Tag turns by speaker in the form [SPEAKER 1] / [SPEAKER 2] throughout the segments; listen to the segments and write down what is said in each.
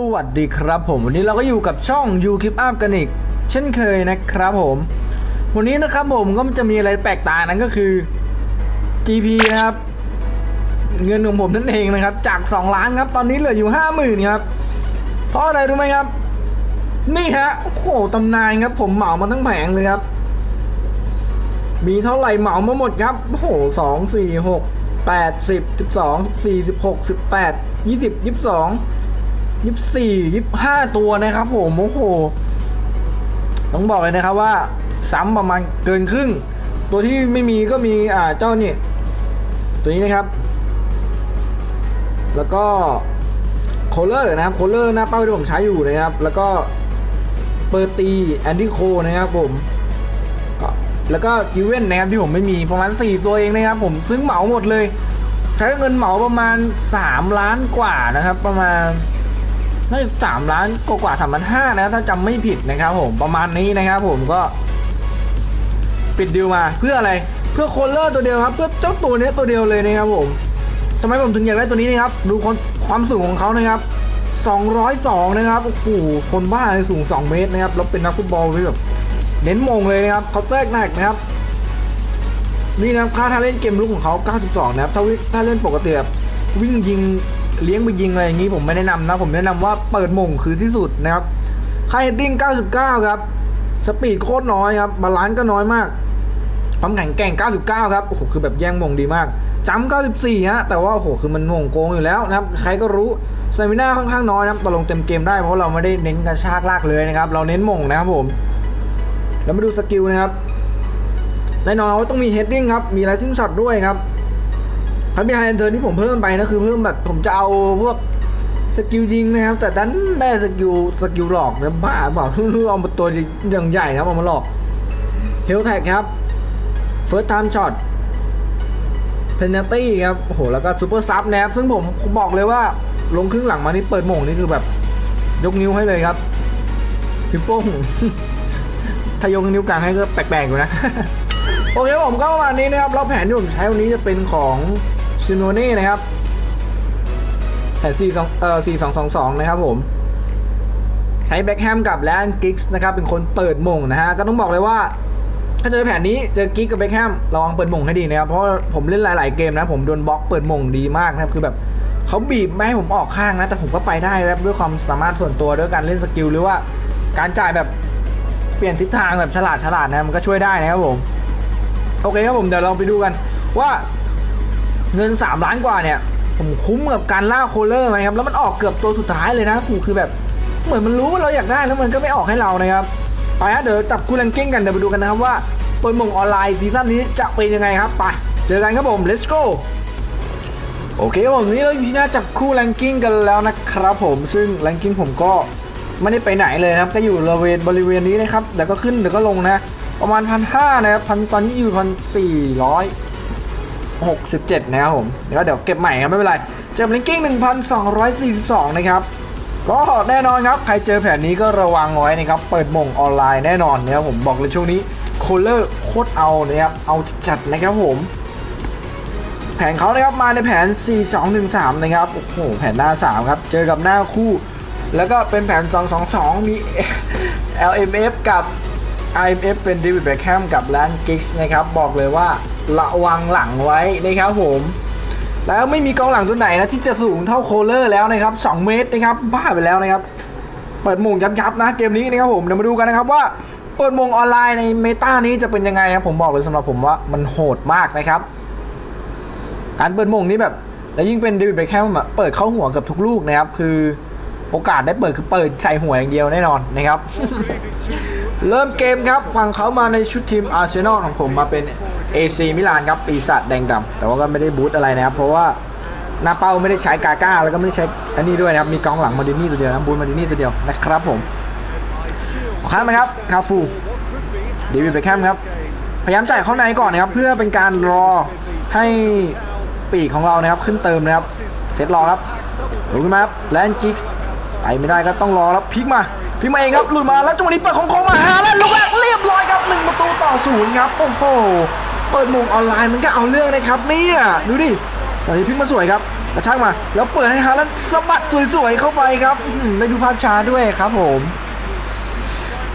[SPEAKER 1] สวัสดีครับผม วันนี้เราก็อยู่กับช่อง You Keep Up กันอีก เช่นเคยนะครับผม วันนี้นะครับผมก็จะมีอะไรแปลกตานั้นก็คือ GP นะครับ เงินของผมนั่นเองนะครับ จาก 2 ล้านครับ ตอนนี้เหลืออยู่ 50,000ครับ เพราะอะไรรู้ไหมครับ นี่ฮะโอ้โหตำนานครับ ผมเหมามาทั้งแผงเลยครับ มีเท่าไหร่เหมามาหมดครับโอ้โหสองสี่หกแปดสิบสิบสองสี่สิบหกสิบแปดยี่สิบยี่สิบสอง ยี่สิบสี่ยี่สิบห้าตัวนะครับผมโอ้โหต้องบอกเลยนะครับว่าซ้ำประมาณเกินครึ่ง ตัวที่ไม่มีก็มีอ่าเจ้านี่ตัวนี้นะครับ แล้วก็โคเลอร์นะครับโคเลอร์หน้าเป้าที่ผมใช้อยู่นะครับ แล้วก็เปอร์ตีแอนดี้โคนะครับผมแล้วก็กิเว่นนะครับที่ผมไม่มีประมาณ 4 ตัวเองนะครับผมซึ่งเหมาหมดเลย ใช้เงินเหมาประมาณ 3 ล้านกว่านะครับ ประมาณ น่าจะสามล้านกว่ากว่าสามล้านห้านะครับถ้าจำไม่ผิดนะครับผมประมาณนี้นะครับผมก็ ปิดดีลมาเพื่ออะไรเพื่อโคลเลอร์ตัวเดียวครับ เพื่อเจ้าตัวเนี้ยตัวเดียวเลยนะครับผมทำไมผมถึงอยากได้ตัวนี้นะครับ ดูความความสูงของเขานะครับ202 นะครับโอ้โหคนบ้าเลยสูง 2 เมตรนะครับแล้วเป็นนักฟุตบอลที่แบบเน้นมงเลยนะครับเขาแทรกหนักนะครับนี่นะครับค่าถ้าเล่นเกมลุกของเขา 92 นะครับถ้าถ้าเล่นปกติแบบวิ่งยิง เลี้ยงไปยิงอะไรอย่างนี้ผมไม่แนะนำนะ ผมแนะนำว่าเปิดมงคือที่สุดนะครับค่าเฮดดิ้ง 99 ครับ สปีดโคตรน้อยครับ บาลานซ์ก็น้อยมากความแข็งแกร่ง 99 ครับ โอ้โห คือแบบแย่งมงดีมากจำ94 ฮะ แต่ว่า โอ้โห คือมันมงโกงอยู่แล้วนะครับ ใครก็รู้สเตมิน่าค่อนข้างน้อยนะครับต่อลงเต็มเกมได้ เพราะเราไม่ได้เน้นกระชากลากเลยนะครับ เราเน้นมงนะครับผม แล้วมาดูสกิลนะครับ แน่นอนว่าต้องมีเฮดดิ้งครับ มีไลซิ่งช็อตด้วยครับ พันมีไฮเอนเทอร์ที่ผมเพิ่มไปนะคือเพิ่มแบบผมจะเอาพวกสกิลยิงนะครับ แต่ดันได้สกิลสกิลหลอกนะบ้าเปล่าเอามาตัวอย่างใหญ่นะเอามาหลอกเฮลแท็กครับเฟิร์สไทม์ช็อตเพนนัตตี้ครับโอ้โหแล้วก็ซูเปอร์ซับนะครับ ซึ่งผมบอกเลยว่าลงครึ่งหลังมานี่เปิดโหม่งนี่คือแบบ ยกนิ้วให้เลยครับพิมโป้งถ้ายกนิ้วกลางให้ก็แปลกๆอยู่นะ โอเคผมก็ประมาณนี้นะครับแล้วแผนที่ผมใช้วันนี้จะเป็นของ ซิโนเน่นะครับแผน4 2เอ่อ4 2 2 2นะครับผม ใช้แบ็คแฮมกับแลนกิกส์นะครับ เป็นคนเปิดมงนะฮะ ก็ต้องบอกเลยว่า ถ้าเจอแผนนี้เจอกิกกับแบ็คแฮมระวังเปิดมงให้ดีนะครับ เพราะผมเล่นหลาย ๆ เกมนะ ผมโดนบล็อกเปิดมงดีมากนะครับ คือแบบเขาบีบไม่ให้ผมออกข้างนะ แต่ผมก็ไปได้ครับด้วยความสามารถส่วนตัวด้วยการเล่นสกิลหรือว่าการจ่ายแบบเปลี่ยนทิศทางแบบฉลาดฉลาดนะมันก็ช่วยได้นะครับผม โอเคครับผมเดี๋ยวเราไปดูกันว่า เงิน 3 ล้านกว่าเนี่ย ผมคุ้มกับการล่าโคเลอร์ไหมครับ แล้วมันออกเกือบตัวสุดท้ายเลยนะคือคือแบบ เหมือนมันรู้ว่าเราอยากได้แล้วมันก็ไม่ออกให้เรานะครับไปฮะเดี๋ยวจับคู่แรงกิ้งกันเดี๋ยวไปดูกันนะครับว่าเปิดมงออนไลน์ซีซั่นนี้จะเป็นยังไงครับไปเจอกันครับผม let's go โอเคครับผมนี่เราอยู่ที่หน้าจับคู่แรงกิ้งกันแล้วนะครับผมซึ่งแรงกิ้งผมก็ไม่ได้ไปไหนเลยนะครับก็อยู่บริเวณบริเวณนี้นะครับเดี๋ยวก็ขึ้นเดี๋ยวก็ลงนะ ประมาณพันห้านะครับพันตอนนี้อยู่พันสี่ร้อย หกสิบเจ็ดนะครับผมเดี๋ยวเดี๋ยวเก็บใหม่ครับไม่เป็นไรเจอแรงกิ้งหนึ่งพันสองร้อยสี่สิบสองนะครับ ก็แน่นอนครับใครเจอแผนนี้ก็ระวังไว้นะครับ เปิดมงออนไลน์แน่นอนนะครับผมบอกเลยช่วงนี้โคลเลอร์โคตรเอานะครับเอาจัดนะครับผมแผนเขานะครับมาในแผน 4-2-1-3 นะครับ โอ้โห แผนหน้า 3 ครับ เจอกับหน้าคู่ แล้วก็เป็นแผน 2-2-2 มี LMF กับ IMF เป็น David Beckham กับ l a n g i g s นะครับ บอกเลยว่า ระวังหลังไว้นะครับผมแล้วไม่มีกองหลังตัวไหนนะที่จะสูงเท่าโคลเลอร์แล้วนะครับ 2 เมตรนะครับบ้าไปแล้วนะครับ เปิดมงยับๆนะเกมนี้นะครับผมเดี๋ยวมาดูกันนะครับว่าเปิดมงออนไลน์ในเมตานี้จะเป็นยังไงครับผมบอกเลยสำหรับผมว่ามันโหดมากนะครับ การเปิดมงนี้แบบ แล้วยิ่งเป็นเดวิดเบคแฮมเปิดเข้าหัวเกับทุกลูกนะครับ คือโอกาสได้เปิดคือเปิดใส่หัวอย่างเดียวแน่นอนนะครับ เริ่มเกมครับฝั่งเขามาในชุดทีมอาร์เซนอลของผมมาเป็น AC มิลานครับปีศาจแดงดำแต่ว่าก็ไม่ได้บูทอะไรนะครับ เพราะว่าหน้าเป้าไม่ได้ใช้กาก้า แล้วก็ไม่ได้ใช้อันนี้ด้วยนะครับ มีกองหลังมาดินี่ตัวเดียวนะบูทมาดินี่ตัวเดียวนะครับผมข้างไหมครับคาฟูเดวิดเบคแฮมครับพยายามจ่ายเข้าในก่อนนะครับ เพื่อเป็นการรอให้ปีกของเรานะครับขึ้นเติมนะครับเซตรอครับหลุดมาครับแลนจิกส์ไปไม่ได้ก็ต้องรอแล้วพลิกมาพลิกมาเองครับหลุดมาแล้วจังหวะนี้เปิดของโค้งมาฮาแล้วลูกแรกเรียบร้อยครับหนึ่งประตูต่อศูนย์ครับโอ้โห เปิดมุงออนไลน์มันก็เอาเรื่องนะครับเนี่ยดูดิตอนนี้พิกมาสวยครับกระชากมา แล้วเปิดให้ฮาลันสะบัดสวยๆเข้าไปครับได้ดูภาพช้าด้วยครับผม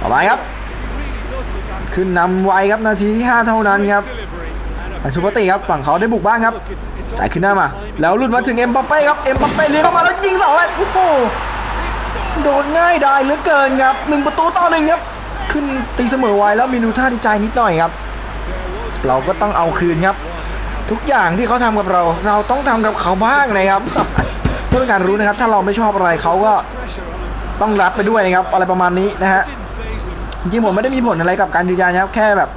[SPEAKER 1] ต่อไปครับ ขึ้นนำไวครับนาทีที่ 5 เท่านั้นครับชุปติครับฝั่งเขาได้บุกบ้านครับจ่ายขึ้นหน้ามา แล้วลุดมาถึงเอ็มบัปเป้ครับเอ็มบัปเป้เลี้ยงเข้ามาแล้วยิงเสาเลยโอ้โหโดนง่ายได้เหลือเกินครับหนึ่งประตูต่อหนึ่งครับ ขึ้นตีเสมอไวแล้วมีนูท่าดีใจนิดหน่อยครับ เราก็ต้องเอาคืนครับ ทุกอย่างที่เขาทำกับเรา เราต้องทำกับเขาบ้างนะครับเพื่อเป็นการรู้นะครับ ถ้าเราไม่ชอบอะไรเขาก็ต้องรับไปด้วยนะครับ อะไรประมาณนี้นะฮะจริงผมไม่ได้มีผลอะไรกับการยืนยันนะครับแค่แบบ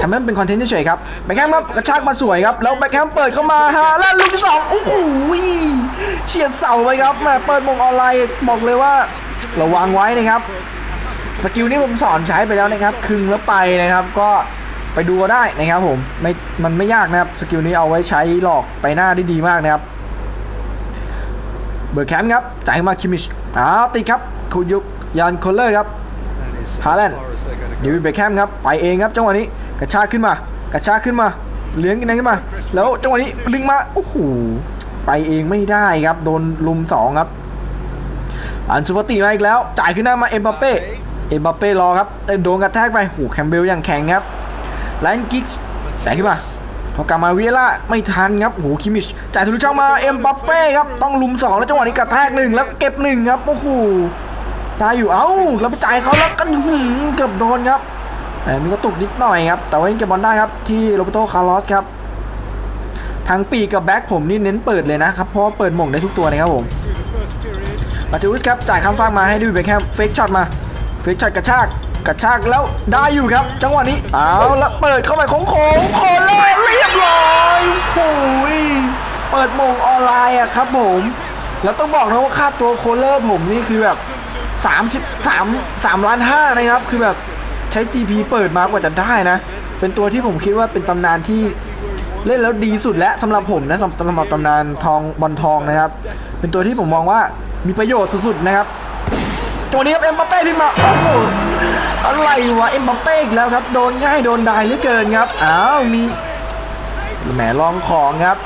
[SPEAKER 1] ทำให้มันเป็นคอนเทนต์เฉยๆครับแบ็คแฮมครับกระชากมาสวยครับแล้วแบ็คแฮมเปิดเข้ามาฮะแล้วลูกที่สองโอ้โหเฉียดเสาไปครับแม่เปิดมงออนไลน์บอกเลยว่าระวังไว้นะครับสกิลนี้ผมสอนใช้ไปแล้วนะครับคึงแล้วไปนะครับก็ ไปดูก็ได้นะครับผมไม่มันไม่ยากนะครับสกิลนี้เอาไว้ใช้หลอกไปหน้าได้ดีมากนะครับเบอร์แคมป์ครับจ่ายมาคิมิชอ้าวติดครับคุยุกยานโคลเลอร์ครับฮาแลนด์เดวิดเบคแฮมครับไปเองครับจังหวะนี้กระชากขึ้นมากระชากขึ้นมาเลี้ยงกันขึ้นมา แล้วจังหวะนี้ดึงมาโอ้โหไปเองไม่ได้ครับโดนลุมสองครับ อันซูฟติมาอีกแล้ว จ่ายขึ้นหน้ามาเอ็มบัปเป้เอ็มบัปเป้รอครับแต่โดนกระแทกไปโอ้โหแคมเบลอย่างแข็งครับ แลนกิกส์จ่ายขึ้นมาพอกลับมาเวียล่าไม่ทันครับโอ้โหคิมิชจ่ายทะลุช่องมาเอ็มบัปเป้ครับต้องลุมสองแล้วจังหวะนี้กระแทกหนึ่งแล้วเก็บหนึ่งครับโอ้โหตายอยู่เอ้าแล้วไปจ่ายเขาแล้วก็หืมเกือบโดนครับแต่มีกระตุกนิดหน่อยครับแต่ว่ายังเก็บบอลได้ครับที่โรเบโตคาร์ลอสครับทางปีกับแบ็คผมนี่เน้นเปิดเลยนะครับเพราะเปิดหม่งได้ทุกตัวนะครับผมมาติอุสครับจ่ายข้ามฟากมาให้ดิวเบคแฮมเฟกช็อตมาเฟกช็อตกระชาก กระชากแล้วได้อยู่ครับ จังหวะนี้เอาแล้วเปิดเข้าไปโค้งโค้งโคเลอร์เรียบร้อยโอ้ยเปิดมงออนไลน์อะครับผม แล้วต้องบอกนะว่าค่าตัวโคเลอร์ผมนี่คือแบบ33 3ล้าน5นะครับคือแบบใช้ GP เปิดมากว่าจะได้นะ เป็นตัวที่ผมคิดว่าเป็นตำนานที่เล่นแล้วดีสุดแล้วสำหรับผมนะสำหรับตำนานทองบอลทองนะครับ เป็นตัวที่ผมมองว่ามีประโยชน์สุดๆนะครับตัวนี้ครับเอ็มบัปเป้พิงมาโอ้โห อะไรวะเอ็มบัปเป้อีกแล้วครับ โดนง่ายโดนได้เหลือเกินครับ อ้าวมีแหมลองของครับ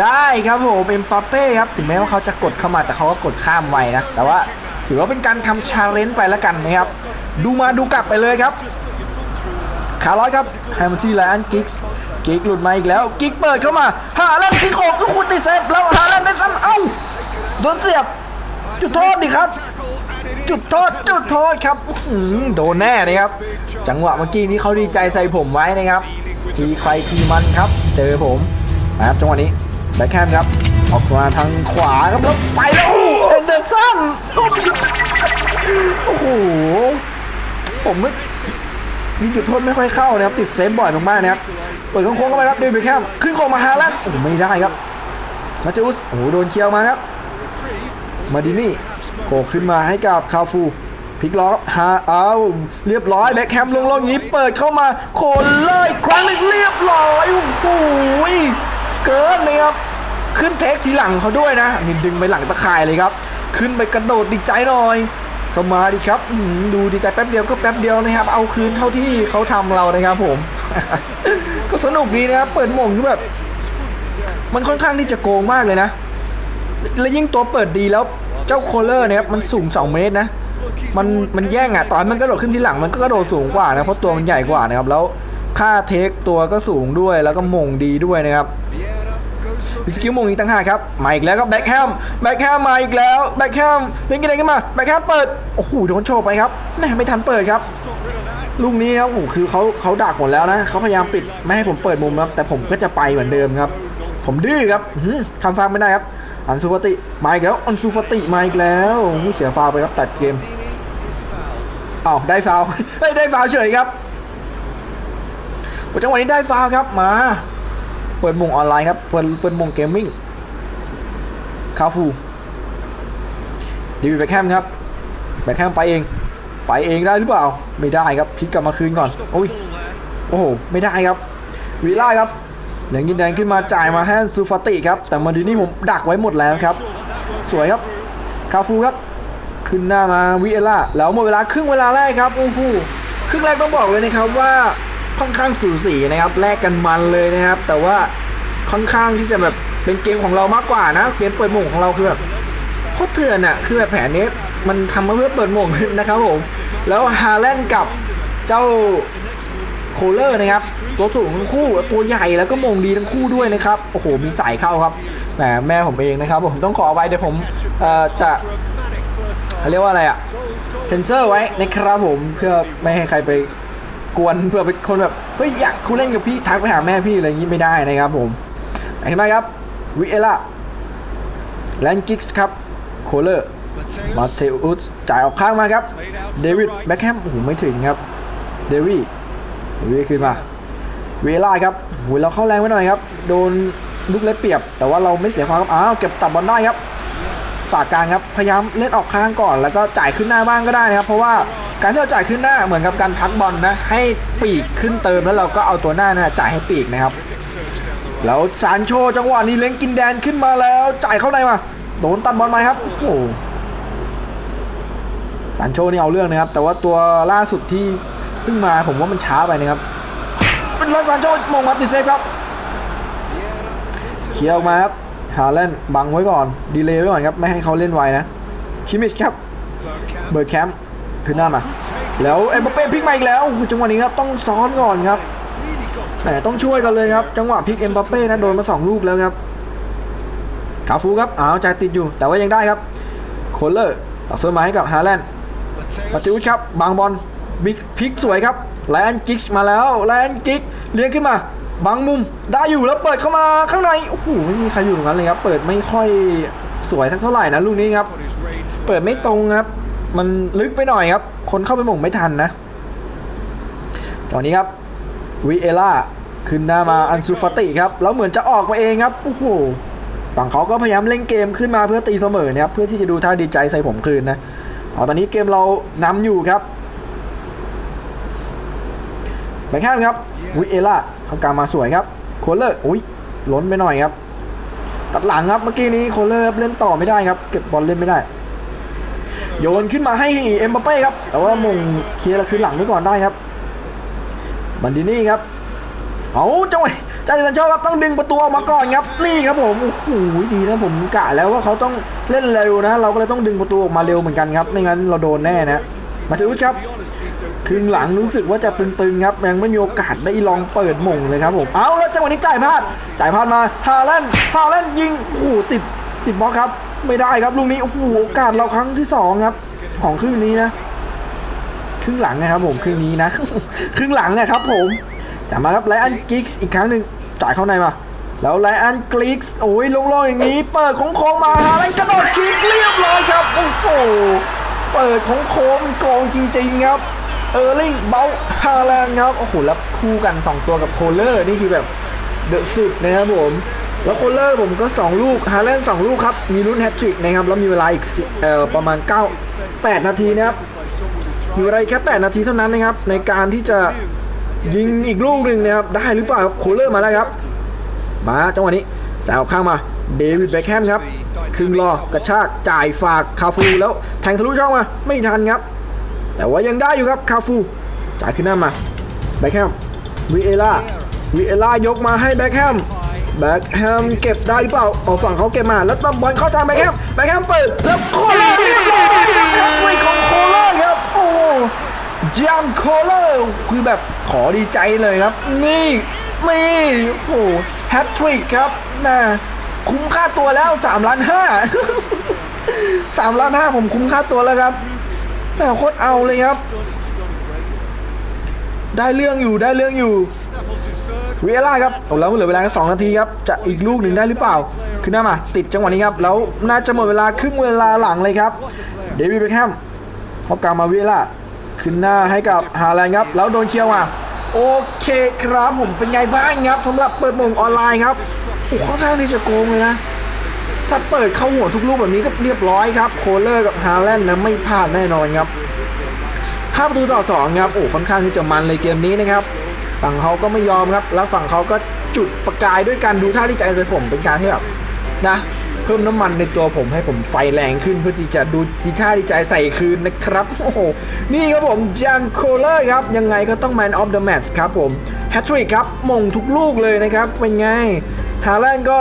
[SPEAKER 1] ได้ครับผมเอ็มบัปเป้ครับ ถึงแม้ว่าเขาจะกดเข้ามาแต่เขาก็กดข้ามไวนะ แต่ว่าถือว่าเป็นการทำชาเลนจ์ไปแล้วกันนะครับ ดูมาดูกลับไปเลยครับขาร้อยครับแฮมที่แลนด์กิกส์กิกหลุดมาอีกแล้ว กิกเปิดเข้ามาฮาแลนด์กิกโขกก็คุณติดเซฟแล้วฮาแลนด์ได้ซ้ำเอ้าโดนเสียบจุดโทษดิครับ จุดโทษจุดโทษครับโดนแน่นะครับ จังหวะเมื่อกี้นี้เขาดีใจใส่ผมไว้นะครับทีใครทีมันครับ เจอผมนะครับจังหวะนี้แบ็คแฮมครับ ออกมาทางขวาครับแล้วไปแล้วโอ้โหเอนเดอร์สันโอ้โหผมไม่ยิงจุดโทษไม่ค่อยเข้านะครับติดเซฟบ่อยมากๆนะครับเปิดโค้งเข้าไปครับเดวิดแคมขึ้นโค้งมาฮาลันโอ้ไม่ได้ครับมาเจอุสโอ้โหโดนเคียวมาครับมาดินี่ โขกขึ้นมาให้กับคาฟูพลิกล้อครับฮาเอาเรียบร้อยแบ็คแฮมลงลงอย่างนี้เปิดเข้ามาโคนเลยครั้งหนึงเรียบร้อยโอ้โหเกินเลยครับขึ้นเทคทีหลังเขาด้วยนะนี่ดึงไปหลังตะข่ายเลยครับ ขึ้นไปกระโดดดีใจหน่อยเข้ามาดิครับดูดีใจแป๊บเดียวก็แป๊บเดียวนะครับ เอาคืนเท่าที่เขาทำเรานะครับผม ก็สนุกดีนะครับ เปิดหม่งแบบ มันค่อนข้างที่จะโกงมากเลยนะ แล้วยิ่งตัวเปิดดีแล้ว เจ้าโคลเลอร์เนี่ยครับมันสูง 2 เมตรนะ มันมันแย่งอะตอนมันกระโดดขึ้นทีหลังมันก็กระโดดสูงกว่านะเพราะตัวมันใหญ่กว่านะครับแล้วค่าเทคตัวก็สูงด้วยแล้วก็มงดีด้วยนะครับมีสกิลมงอีกต่างหาครับมาอีกแล้วครับแบ็คแฮมแบ็คแฮมมาอีกแล้วแบ็คแฮมเล่นกันเองขึ้นมาแบ็คแฮมเปิดโอ้โหโดนโชว์ไปครับแม่ไม่ทันเปิดครับลูกนี้ครับโอ้คือเขาเขาดักหมดแล้วนะเขาพยายามปิดไม่ให้ผมเปิดมุมครับแต่ผมก็จะไปเหมือนเดิมครับ ผมดื้อครับทำฟาวล์ไม่ได้ครับ อันซูฟาติมาอีกแล้วอันซูฟาติมาอีกแล้วเสียฟาวไปครับตัดเกมอ้าได้ฟาวเฮ้ยได้ฟาวเฉยครับจังหวะนี้ได้ฟาวครับมา เปิดมุงออนไลน์ครับเปิดเปิดมุงเกมมิ่งคาฟูดีวิดแบ็คแฮมครับแบ็คแฮมไปเอง ไปเองได้หรือเปล่า ไม่ได้ครับพลิกกลับมาคืนก่อนโอ้ยโอ้โหไม่ได้ครับวีล่าครับ เหลืองยินแดงขึ้นมาจ่ายมาให้ซูฟาติครับ แต่มาดีนี่ผมดักไว้หมดแล้วครับ สวยครับคาฟูครับ ขึ้นหน้ามาวิเอล่าแล้วหมดเวลาครึ่งเวลาแรกครับโอ้โหครึ่งแรกต้องบอกเลยนะครับว่าค่อนข้างสูสีนะครับแลกกันมันเลยนะครับ แต่ว่าค่อนข้างที่จะแบบเป็นเกมของเรามากกว่านะเกมเปิดหม่งของเราคือแบบโคตรเถื่อนอะคือแบบแผนนี้มันทำมาเพื่อเปิดหม่งนะครับผมแล้วฮาแลนด์กับเจ้า โคเลอร์นะครับตัวสูงทั้งคู่ตัวใหญ่แล้วก็มงดีทั้งคู่ด้วยนะครับโอ้โหมีสายเข้าครับแหมแม่ผมเองนะครับผมต้องขอไว้เดี๋ยวผมจะเขาเรียกว่าอะไรอะเซนเซอร์ไว้นะครับผมเพื่อไม่ให้ใครไปกวนเพื่อเป็นคนแบบเฮ้ยอยากคุณเล่นกับพี่ทักไปหาแม่พี่อะไรอย่างนี้ไม่ได้นะครับผมเห็นไหมครับวิเอล่าแลนกิกส์ครับโคเลอร์มาเทอุสจ่ายออกข้างมาครับเดวิดแบ็คแฮมโอ้โหไม่ถึงครับเดวิด วิขึ้นมาวิเอล่าครับโอ้ยเราเข้าแรงไปหน่อยครับ โดนลูกเล็กเปียบ แต่ว่าเราไม่เสียฟาวล์ครับ อ้าว เก็บตัดบอลได้ครับ ฝากกลางครับ พยายามเล่นออกข้างก่อน แล้วก็จ่ายขึ้นหน้าบ้างก็ได้นะครับ เพราะว่าการที่เราจ่ายขึ้นหน้าเหมือนกับการพักบอลนะ ให้ปีกขึ้นเติมแล้วเราก็เอาตัวหน้านะจ่ายให้ปีกนะครับ แล้วซานโชจังหวะนี้เล้งกินแดนขึ้นมาแล้ว จ่ายเข้าในมา โดนตัดบอลไปครับ โอ้ซานโชนี่เอาเรื่องนะครับ แต่ว่าตัวล่าสุดที่ พิ่งมาผมว่ามันช้าไปนะครับแล้วซานโชมงมาติดเซฟครับเคลียร์ออกมาครับฮาแลน์บังไว้ก่อน ดีเลย์ไว้ก่อนครับ ไม่ให้เขาเล่นไวนะ คิมิชครับ เบิร์ดแคมป์ขึ้นหน้ามา แล้วเอ็มบัปเป้พลิกมาอีกแล้วจังหวะนี้ครับ ต้องซ้อนก่อนครับแหมต้องช่วยกันเลยครับ จังหวะพลิกเอ็มบัปเป้นะโดนมาสองลูกแล้วครับคาฟูครับอ้าวใจติดอยู่ แต่ว่ายังได้ครับโคลเลอร์ตักส่วนมาให้กับฮาแลนด์มาติวุฒครับ บางบอล บิ๊กพลิกสวยครับแลนจิกส์มาแล้วแลนจิกเลี้ยงขึ้นมาบางมุมได้อยู่แล้วเปิดเข้ามาข้างในโอ้โหไม่มีใครอยู่ตรงนั้นเลยครับ เปิดไม่ค่อยสวยสักเท่าไหร่นะลูกนี้ครับ เปิดไม่ตรงครับ มันลึกไปหน่อยครับ คนเข้าไปหม่งไม่ทันนะตอนนี้ครับวิเอล่าขึ้นหน้ามาอันซูฟติครับแล้วเหมือนจะออกมาเองครับโอ้โหฝั่งเขาก็พยายามเล่นเกมขึ้นมาเพื่อตีเสมอนะครับเพื่อที่จะดูท่าดีใจใส่ผมคืนนะเอาตอนนี้เกมเรานำอยู่ครับ แบ็คแฮมครับวิเอล่าเขากลางมาสวยครับโคเลอร์อุ้ยล้นไปหน่อยครับ ตัดหลังครับเมื่อกี้นี้โคเลอร์เล่นต่อไม่ได้ครับ เก็บบอลเล่นไม่ได้ โยนขึ้นมาให้เอ็มบัปเป้ครับ แต่ว่ามงเคลียร์คืนหลังไว้ก่อนได้ครับ บันดินี่ครับ เอาจังหวะจาริสันชอบครับต้องดึงประตูออกมาก่อนครับ นี่ครับผมโอ้โหดีนะผมกะแล้วว่าเขาต้องเล่นเร็วนะ เราก็เลยต้องดึงประตูออกมาเร็วเหมือนกันครับ ไม่งั้นเราโดนแน่นะ มาติอุสครับ ครึ่งหลังรู้สึกว่าจะตึงๆครับยังไม่มีโอกาสได้ลองเปิดมงเลยครับผมเอาแล้วจังหวะนี้จ่ายพลาดจ่ายพลาดมาฮาแลนด์ฮาแลนด์ยิงโอ้โหติดติดบล็อกครับ ไม่ได้ครับลูกนี้โอ้โหโอกาสเราครั้งที่สองครับของครึ่งนี้นะ ครึ่งหลังนะครับผมครึ่งนี้นะ ครึ่งหลังนะครับผมจับมาครับไลอันกิกส์อีกครั้งหนึ่งจ่ายเข้าในมาแล้วไลอันกลิกส์โอ้ยลงๆอย่างนี้ เปิดของโค้งมาฮาแลนด์กระโดดคิกเรียบร้อยครับโอ้โหเปิดของโค้งมันโกงจริง ๆ ครับ เออร์ลิงเบลฮาแลนด์ครับ โอ้โห แล้วคู่กัน 2 ตัวกับโคลเลอร์ นี่คือแบบเดอะสุดนะครับผม แล้วโคลเลอร์ผมก็ 2 ลูกฮาแลนด์2ลูกครับ มีลุ้นแฮตทริกนะครับ แล้วมีเวลาอีกเอ่อประมาณ 9 8 นาทีนะครับ มีเวลาแค่ 8 นาทีเท่านั้นนะครับ ในการที่จะยิงอีกลูกหนึ่งนะครับ ได้หรือเปล่าครับโคลเลอร์มาแล้วครับ มาจังหวะนี้จ่ายออกข้างมาเดวิดแบ็คแฮมครับครึ่งรอกระชากจ่ายฝากคาฟูแล้วแทงทะลุช่องมา ไม่ทันครับ แต่ว่ายังได้อยู่ครับคาฟูจ่ายขึ้นหน้ามาแบ็คแฮมวิเอล่าวิเอล่ายกมาให้แบ็คแฮมแบ็คแฮมเก็บได้หรือเปล่าเอาฝั่งเขาเก็บมาแล้วตบบอลเข้าทางแบ็คแฮมแบ็คแฮมเปิดแล้วโคเลอร์เรียบร้อยครับแฮตทริกของโคเลอร์ครับโอ้โหจานโคเลอร์คือแบบขอดีใจเลยครับ นี่นี่โอ้โหแฮตทริกครับน่าคุ้มค่าตัวแล้ว3ล้านห้า3ล้านห้าผมคุ้มค่าตัวแล้วครับ แม่โคตรเอาเลยครับ ได้เรื่องอยู่ได้เรื่องอยู่เวลาครับแล้วเหลือเวลาแค่สองนาทีครับ จะอีกลูกหนึ่งได้หรือเปล่า ขึ้นหน้ามา ติดจังหวะนี้ครับ แล้วน่าจะหมดเวลาครึ่งเวลาหลังเลยครับ เดวิดเบคแฮมพอกลับมาเวลาขึ้นหน้าให้กับฮาแลนด์ครับ แล้วโดนเคียวมาโอเคครับผมเป็นไงบ้างครับสำหรับเปิดโมงออนไลน์ครับโอ้ค่อนข้างที่จะโกงเลยนะ ถ้าเปิดเข้าหัวทุกลูกแบบนี้ก็เรียบร้อยครับ โคเลอร์กับฮาแลนด์นะไม่พลาดแน่นอนครับห้าประตูต่อสองครับโอ้ค่อนข้างที่จะมันเลยเกมนี้นะครับ ฝั่งเขาก็ไม่ยอมครับ แล้วฝั่งเขาก็จุดประกายด้วยการดูท่าที่ใจใส่ผมเป็นการที่แบบนะเพิ่มน้ำมันในตัวผมให้ผมไฟแรงขึ้นเพื่อที่จะดูดีท่าดีใจใส่คืนนะครับ โอ้โห นี่ครับผมจานโคเลอร์ครับ ยังไงก็ต้อง Man of the Match ครับผมแฮตทริกครับมงทุกลูกเลยนะครับ เป็นไง ฮาแลนด์ก็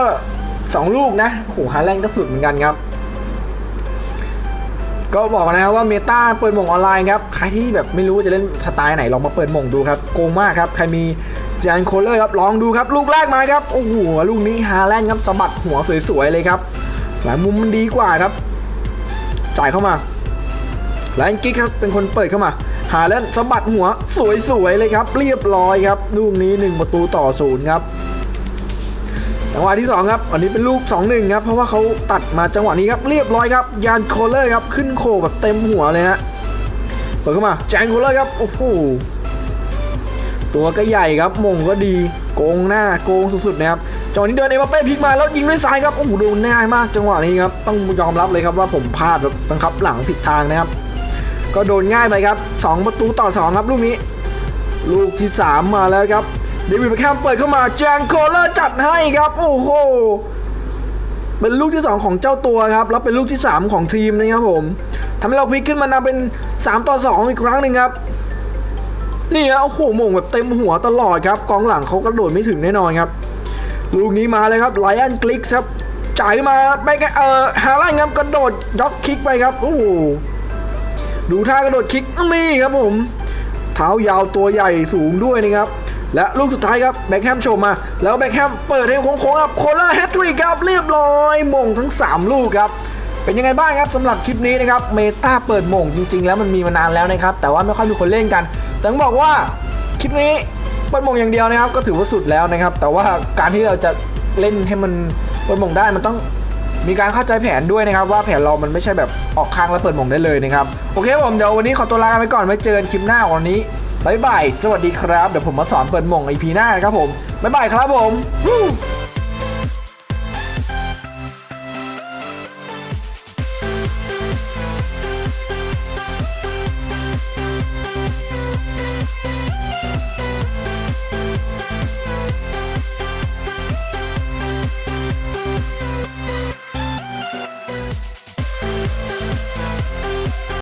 [SPEAKER 1] สองลูกนะโอ้โหฮาแลนด์ก็สุดเหมือนกันครับ ก็บอกนะครับว่าเมตาเปิดมงออนไลน์ครับ ใครที่แบบไม่รู้จะเล่นสไตล์ไหนลองมาเปิดมงดูครับโกงมากครับ ใครมีจนโคลเลอร์ครับลองดูครับลูกแรกมาครับโอ้โหลูกนี้ฮาแลนด์ครับสะบัดหัวสวยๆเลยครับหลายมุมมันดีกว่าครับ จ่ายเข้ามาแลนกิ๊กครับเป็นคนเปิดเข้ามาฮาแลนด์สะบัดหัวสวยๆเลยครับ เรียบร้อยครับลูกนี้ 1 ประตูต่อศูนย์ครับ จังหวะที่ 2 ครับ อันนี้เป็นลูก 2-1 ครับ เพราะว่าเขาตัดมาจังหวะนี้ครับ เรียบร้อยครับ ยานโคลเลอร์ครับ ขึ้นโคแบบเต็มหัวเลยฮะ เปิดเข้ามา แจงโคลเลอร์ครับ โอ้โห ตัวก็ใหญ่ครับ มงก็ดี โกงหน้า โกงสุดๆนะครับจังหวะนี้เดินเอมบัปเป้พลิกมาแล้วยิงด้วยซ้ายครับ โอ้โห โดนง่ายมาก จังหวะนี้ครับ ต้องยอมรับเลยครับว่าผมพลาดแบบบังคับหลังผิดทางนะครับ ก็โดนง่ายไปครับ 2 ประตูต่อ 2 ครับลูกนี้ ลูกที่ 3 มาแล้วครับ เดวิดแบคแฮมเปิดเข้ามาแจงโคลเลอร์จัดให้ครับโอ้โหเป็นลูกที่ 2 ของเจ้าตัวครับแล้วเป็นลูกที่ 3 ของทีมนะครับผมทำให้เราพลิกขึ้นมานำเป็น 3 ต่อ 2 อีกครั้งหนึ่งครับนี่ฮะโอ้โหหม่งแบบเต็มหัวตลอดครับกองหลังเขากระโดดไม่ถึงแน่นอนครับ ลูกนี้มาเลยครับไลออนกลิกครับจ่ายมาไปเอ่อฮาลันครับกระโดดด็อกคิกไปครับโอ้โหดูท่ากระโดดคิกนี่ครับผม เท้ายาวตัวใหญ่สูงด้วยนะครับ และลูกสุดท้ายครับแบ็คแฮมโชว์มา แล้วแบ็คแฮมเปิดให้โค้งๆครับโคลาแฮตทริกครับเรียบร้อยมงทั้ง 3 ลูกครับเป็นยังไงบ้างครับสำหรับคลิปนี้นะครับเมตาเปิดมงจริง ๆ แล้วมันมีมานานแล้วนะครับแต่ว่าไม่ค่อยมีคนเล่นกันแต่ต้องบอกว่าคลิปนี้เปิดมงอย่างเดียวนะครับ ก็ถือว่าสุดแล้วนะครับ แต่ว่าการที่เราจะเล่นให้มันเปิดมงได้มันต้องมีการเข้าใจแผนด้วยนะครับ ว่าแผนเรามันไม่ใช่แบบออกข้างแล้วเปิดมงได้เลยนะครับโอเคผมเดี๋ยววันนี้ขอตัวลาไปก่อนไว้เจอกันคลิปหน้าวันนี้ บายบาย สวัสดีครับ เดี๋ยวผมมาสอนเปิดมงอีพีหน้าครับผมบายบายครับผม